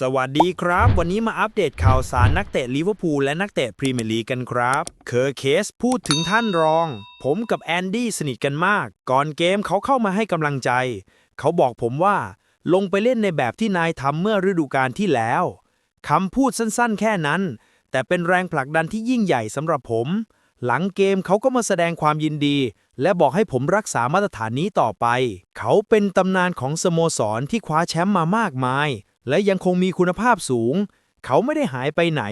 สวัสดีครับ วันนี้มาอัปเดตข่าวสารนักเตะลิเวอร์พูลและนักเตะพรีเมียร์ลีกกันครับ เคอร์เคสพูดถึงท่านรอง ผมกับแอนดี้สนิทกันมาก ก่อนเกมเขาเข้ามาให้กำลังใจ เขาบอกผมว่า ลงไปเล่นในแบบที่นายทำเมื่อฤดูกาลที่แล้วคำพูดสั้นๆ แค่นั้น แต่เป็นแรงผลักดันที่ยิ่งใหญ่สำหรับผม หลังเกมเขาก็มาแสดงความยินดี และบอกให้ผมรักษามาตรฐานนี้ต่อไป เขาเป็นตำนานของสโมสรที่คว้าแชมป์มามากมาย และยังคงมีคุณภาพสูง เขาไม่ได้หายไปไหน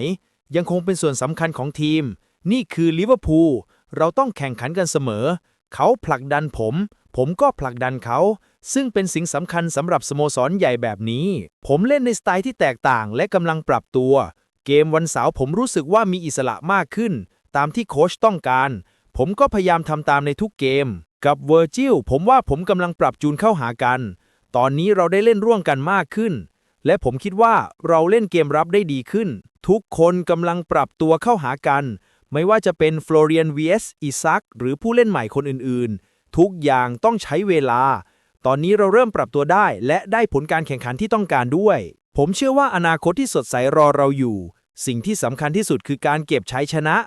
ยังคงเป็นส่วนสำคัญของทีม นี่คือลิเวอร์พูลเราต้องแข่งขันกันเสมอ เขาผลักดันผม ผมก็ผลักดันเขา ซึ่งเป็นสิ่งสำคัญสำหรับสโมสรใหญ่แบบนี้ ผมเล่นในสไตล์ที่แตกต่างและกำลังปรับตัว เกมวันเสาร์ผมรู้สึกว่ามีอิสระมากขึ้น ตามที่โค้ชต้องการ ผมก็พยายามทำตามในทุกเกม กับเวอร์จิลผมว่าผมกำลังปรับจูนเข้าหากัน ตอนนี้เราได้เล่นร่วมกันมากขึ้น และผมคิดว่าเราเล่นเกมรับได้ดีขึ้น ทุกคนกำลังปรับตัวเข้าหากัน ไม่ว่าจะเป็นฟลอเรียน vs อิซักหรือผู้เล่นใหม่คนอื่นๆ ทุกอย่างต้องใช้เวลา ตอนนี้เราเริ่มปรับตัวได้ และได้ผลการแข่งขันที่ต้องการด้วย ผมเชื่อว่าอนาคตที่สดใสรอเราอยู่ สิ่งที่สำคัญที่สุดคือการเก็บชัยชนะ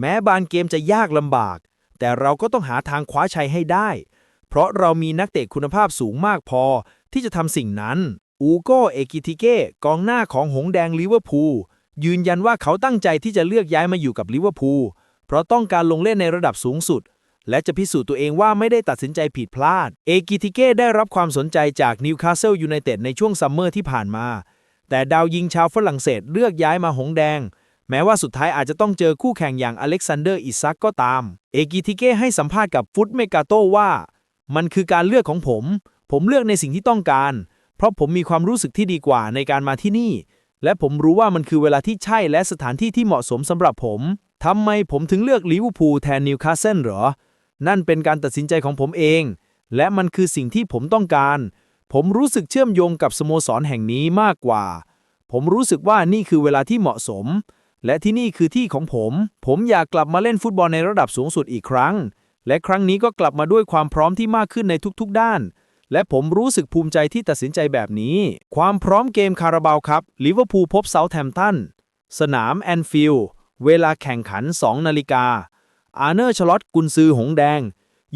แม้บางเกมจะยากลำบาก แต่เราก็ต้องหาทางคว้าชัยให้ได้ เพราะเรามีนักเตะคุณภาพสูงมากพอที่จะทำสิ่งนั้น อูโกเอกิติเก้กองหน้าของหงแดงลิเวอร์พูลยืนยันว่าเขาตั้งใจที่จะเลือกย้ายมาอยู่กับลิเวอร์พูลเพราะต้องการลงเล่นในระดับสูงสุด และจะพิสูจน์ตัวเองว่าไม่ได้ตัดสินใจผิดพลาด เอกิติเก้ได้รับความสนใจจากนิวคาสเซิลยูไนเต็ดในช่วงซัมเมอร์ที่ผ่านมา แต่ดาวยิงชาวฝรั่งเศสเลือกย้ายมาหงแดง แม้ว่าสุดท้ายอาจจะต้องเจอคู่แข่งอย่างอเล็กซานเดอร์อิซักก็ตาม เอกิติเก้ให้สัมภาษณ์กับฟุตเมกาโตว่า มันคือการเลือกของผม ผมเลือกในสิ่งที่ต้องการ เพราะผมมีความรู้สึกที่ดีกว่าในการมาที่นี่ และผมรู้ว่ามันคือเวลาที่ใช่และสถานที่ที่เหมาะสมสำหรับผมทำไมผมถึงเลือกลิเวอร์พูลแทนนิวคาสเซิลหรอ นั่นเป็นการตัดสินใจของผมเอง และมันคือสิ่งที่ผมต้องการ ผมรู้สึกเชื่อมโยงกับสโมสรแห่งนี้มากกว่า ผมรู้สึกว่านี่คือเวลาที่เหมาะสม และที่นี่คือที่ของผม ผมอยากกลับมาเล่นฟุตบอลในระดับสูงสุดอีกครั้ง และครั้งนี้ก็กลับมาด้วยความพร้อมที่มากขึ้นในทุกๆด้าน และผมรู้สึกภูมิใจที่ตัดสินใจแบบนี้ ความพร้อมเกมคาราบาวครับลิเวอร์พูลพบเซาท์แฮมป์ตัน สนามแอนฟิลด์เวลาแข่งขัน 2 นาฬิกา อาร์เนอร์ชลอตกุนซือหงแดง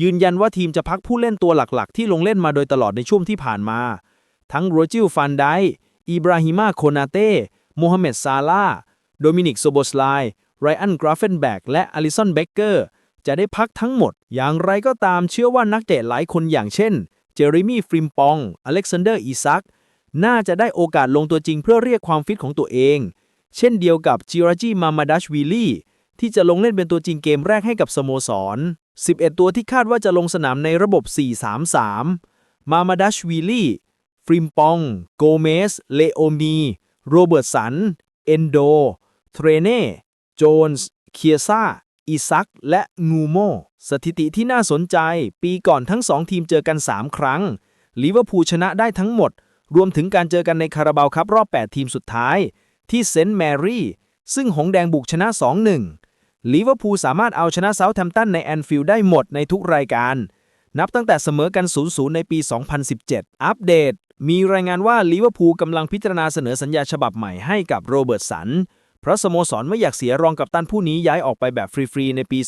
ยืนยันว่าทีมจะพักผู้เล่นตัวหลักๆ ที่ลงเล่นมาโดยตลอดในช่วงที่ผ่านมา ทั้งโรจิลฟันไดอิบราฮิมาโคนาเต้โมฮัมเหม็ดซาลาโดมินิกโซโบสไลไรอันกราฟเฟนแบกและอลิสันเบเกอร์จะได้พักทั้งหมด อย่างไรก็ตามเชื่อว่านักเตะหลายคนอย่างเช่น เจอริมีฟริมปอง อเล็กซานเดอร์อีซัก น่าจะได้โอกาสลงตัวจริงเพื่อเรียกความฟิตของตัวเอง เช่นเดียวกับจิราจีมามาดัชวิลลี่ที่จะลงเล่นเป็นตัวจริงเกมแรกให้กับสโมสร 11 ตัวที่คาดว่าจะลงสนามในระบบ 4-3-3 มามาดัชวิลลี่ ฟริมปอง โกเมส เลโอมี โรเบิร์ตสัน เอนโด เทรเน่ โจนส์ เคียซ่า อิซัก และงูโม สถิติที่น่าสนใจ ปีก่อนทั้งสองทีมเจอกัน 3 ครั้ง ลิเวอร์พูลชนะได้ทั้งหมด รวมถึงการเจอกันในคาราบาวครับรอบ 8 ทีมสุดท้าย ที่เซนต์แมรี่ ซึ่งหงแดงบุกชนะ 2-1 ลิเวอร์พูลสามารถเอาชนะเซาท์แฮมป์ตันในแอนฟิลด์ได้หมดในทุกรายการ นับตั้งแต่เสมอกัน 0-0 ในปี 2017 อัปเดต มีรายงานว่าลิเวอร์พูลกำลังพิจารณาเสนอสัญญาฉบับใหม่ให้กับโรเบิร์ตสัน เพราะสโมสรไม่อยากเสียรองกับตันผู้นี้ย้ายออกไปแบบฟรีๆในปี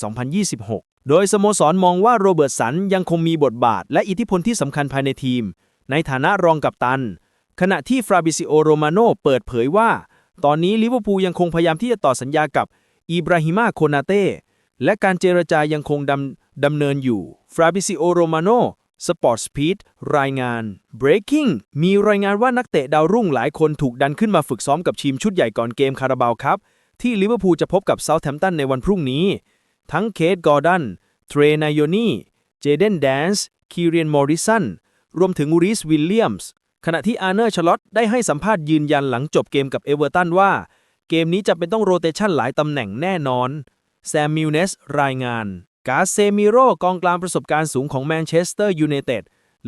2026 โดยสโมสรมองว่าโรเบิร์ตสันยังคงมีบทบาท และอิทธิพลที่สำคัญภายในทีม ในฐานะรองกัปตัน ขณะที่ฟราบิซิโอโรมาโนเปิดเผยว่า ตอนนี้ลิเวอร์พูลยังคงพยายามที่จะต่อสัญญากับอิบราฮิมาโคนาเต้และการเจรจายังคงดำดำเนินอยู่ฟราบิซิโอโรมาโน สปอร์ตสปีดรายงาน Breaking มีรายงานว่านักเตะดาวรุ่งหลายคนถูกดันขึ้นมาฝึกซ้อมกับทีมชุดใหญ่ก่อนเกมคาราบาวครับที่ลิเวอร์พูลจะพบกับเซาท์แฮมป์ตันในวันพรุ่งนี้ ทั้งเคทกอร์ดัน เทรนายโยนีเจเดนแดนส์ คีเรียนมอริสัน รวมถึงรีสวิลเลียมส์ ขณะที่อาร์เนอร์ชลอตได้ให้สัมภาษณ์ยืนยันหลังจบเกมกับเอเวอร์ตันว่า เกมนี้จะเป็นต้องโรเตชันหลายตำแหน่งแน่นอน แซมมิลเนสรายงาน กาเซมิโรกองกลางประสบการณ์สูงของแมนเชสเตอร์ยูไนเต็ด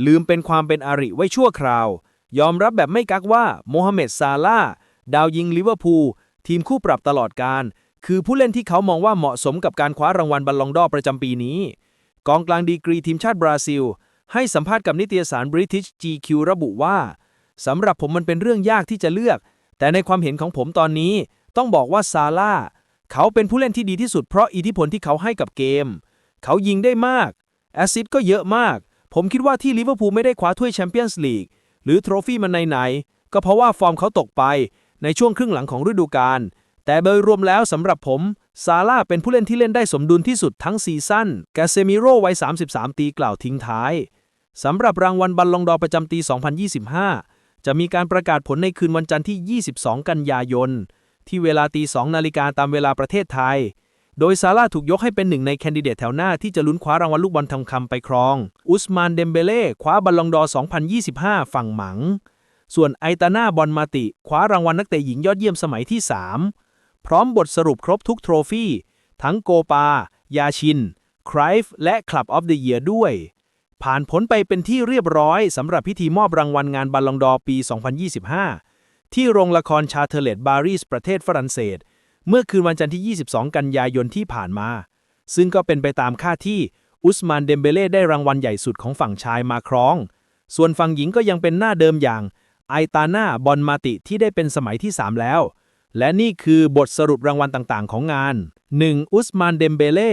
ลืมเป็นความเป็นอาริไว้ชั่วคราวยอมรับแบบไม่กักว่าโมฮัมเหม็ดซาลาดาวยิงลิเวอร์พูลทีมคู่ปรับตลอดการ คือผู้เล่นที่เขามองว่าเหมาะสมกับการคว้ารางวัลบัลลองดอร์ประจำปีนี้ กองกลางดีกรีทีมชาติบราซิล ให้สัมภาษณ์กับนิตยสาร British GQ ระบุว่าสำหรับผมมันเป็นเรื่องยากที่จะเลือก แต่ในความเห็นของผมตอนนี้ ต้องบอกว่าซาร่าเขาเป็นผู้เล่นที่ดีที่สุดเพราะอิทธิพลที่เขาให้กับเกม เขายิงได้มาก แอสซิสต์ก็เยอะมาก ผมคิดว่าที่ลิเวอร์พูลไม่ได้คว้าถ้วยแชมเปี้ยนส์ลีกหรือโทรฟี่มันไหนๆก็เพราะว่าฟอร์มเขาตกไปในช่วงครึ่งหลังของฤดูกาลแต่โดยรวมแล้วสำหรับผม ซาร่าเป็นผู้เล่นที่เล่นได้สมดุลที่สุดทั้งซีซั่นกาเซมิโร่วัย 33ปีกล่าวทิ้งท้ายสำหรับรางวัลบัลลงดอประจำปี 2025 จะมีการประกาศผลในคืนวันจันทร์ที่ 22 กันยายน ที่เวลาตี 2 นาฬิกาตามเวลาประเทศไทย โดยซาร่าถูกยกให้เป็นหนึ่งในแคนดิเดตแถวหน้าที่จะลุ้นคว้ารางวัลลูกบอลทองคำไปครอง อุสมานเดมเบเล่คว้าบัลลองดอร์2025 ฝั่งหมัง ส่วนไอตาน่าบอลมาติ คว้ารางวัลนักเตะหญิงยอดเยี่ยมสมัยที่ 3 พร้อมบทสรุปครบทุกโทรฟี่ ทั้งโกปา ยาชินครฟและคลับออฟเดอะเยียด้วย ผ่านพ้นไปเป็นที่เรียบร้อยสำหรับพิธีมอบรางวัลงานบัลลองดอร์ปี 2025 ที่โรงละครชาเทเลตบารีสประเทศฝรั่งเศส เมื่อคืนวันจันทร์ที่ 22 กันยายนที่ผ่านมา ซึ่งก็เป็นไปตามค่าที่อุสมานเดมเบเล่ได้รางวัลใหญ่สุดของฝั่งชายมาครอง ส่วนฝั่งหญิงก็ยังเป็นหน้าเดิมอย่างไอตาน่าบอลมาติที่ได้เป็นสมัยที่ 3 แล้ว และนี่คือบทสรุปรางวัลต่างๆ ของงาน 1. อุสมานเดมเบเล่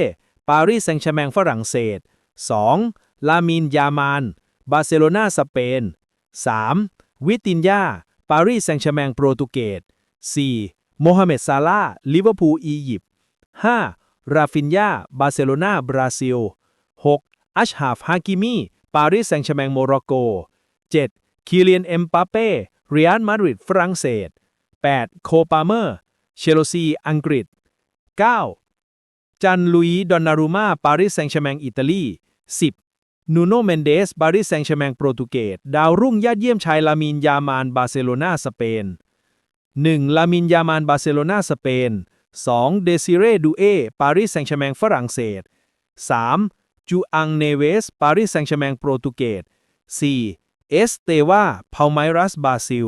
ปารีสแซงต์แชร์แมงฝรั่งเศส 2. ลามินยามาน บาร์เซโลนาสเปน 3. วิตินยาปารีสแซงต์แชร์แมงโปรตุเกส 4. โมฮัมเหม็ดซาลาลิเวอร์พูลอียิปต์ 5. ราฟินยาบาร์เซโลนาบราซิล 6. อัชฮาฟฮากิมีปารีสแซงต์แชร์แมงโมร็อกโก 7. คิเลียนเอ็มปาเป้เรียลมาดริดฝรั่งเศส 8. โคปาเมอร์ เชลซีอังกฤษ 9. จันลุยดอนนารูมาปารีสแซงต์แชร์แมงอิตาลี 10. นูโนเมนเดสปารีสแซงต์แชร์แมงโปรตุเกสดาวรุ่งยอดเยี่ยมชายลามินยามานบาร์เซโลนาสเปน 1. ลามินยามานบาร์เซโลนาสเปน 2. เดซิเรดูเอปารีสแซงต์แชร์แมงฝรั่งเศส 3. จูอังเนเวสปารีสแซงต์แชร์แมงโปรตุเกส 4. เอสเตวาพาไมรัสบราซิล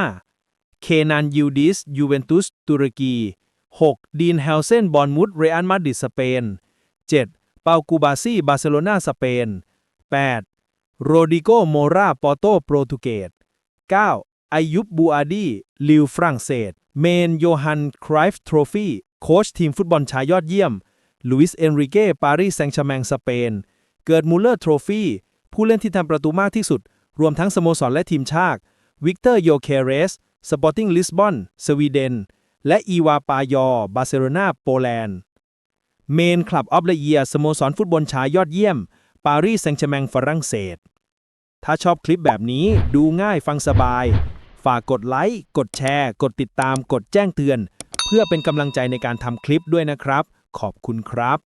5. เคนันยูดิสยูเวนตุสตุรกี 6. ดีนเฮลเซนบอลมุดเรอัลมาดริดสเปน 7. เปากูบาซีบาร์เซโลนาสเปน 8. โรดิโกโมราปอโตโปรตุเกส 9. อายุบบูอาดีลิวฝรั่งเศส เมนโยฮันครายฟ์ทรอฟี่โค้ชทีมฟุตบอลชายยอดเยี่ยมลุยส์เอนริเก้ปารีสแซงต์แชร์แมงสเปน เกิดมูเลอร์ทรอฟี่ผู้เล่นที่ทำประตูมากที่สุด รวมทั้งสโมสรและทีมชาติวิกเตอร์โยเคเรส สปอร์ติ้งลิสบอน สวีเดน และอีวาปายอ บาร์เซโลนาโปแลนด์ เมนคลับออฟเดเยียสโมสรฟุตบอลชายยอดเยี่ยม ปารีสแซงต์แชร์แมงฝรั่งเศส ถ้าชอบคลิปแบบนี้ดูง่ายฟังสบาย ฝากกดไลค์ กดแชร์ กดติดตาม กดแจ้งเตือน เพื่อเป็นกำลังใจในการทำคลิปด้วยนะครับ ขอบคุณครับ